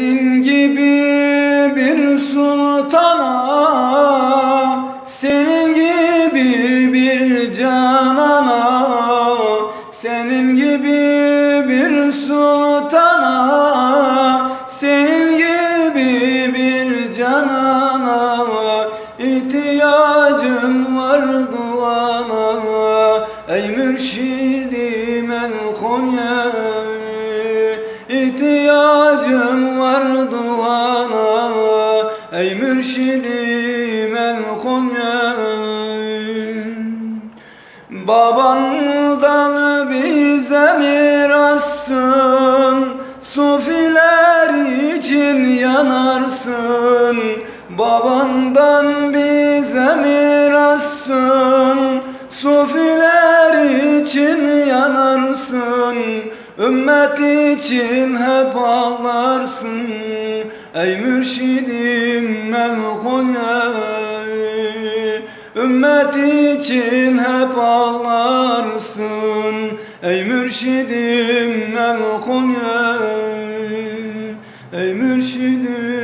Senin gibi bir sultana Senin gibi bir canana Senin gibi bir sultana Senin gibi bir canana İhtiyacım var duana. Ey mürşidim el Konya İhtiyacım mürşidim el Konya Babandan bize mirasın Sufiler için yanarsın. Babandan bize mirasın Sufiler için yanarsın. Ümmet için hep ağlarsın Ey mürşidim el Konya Ümmet için hep ağlarsın. Ey mürşidim el Konya Ey mürşidim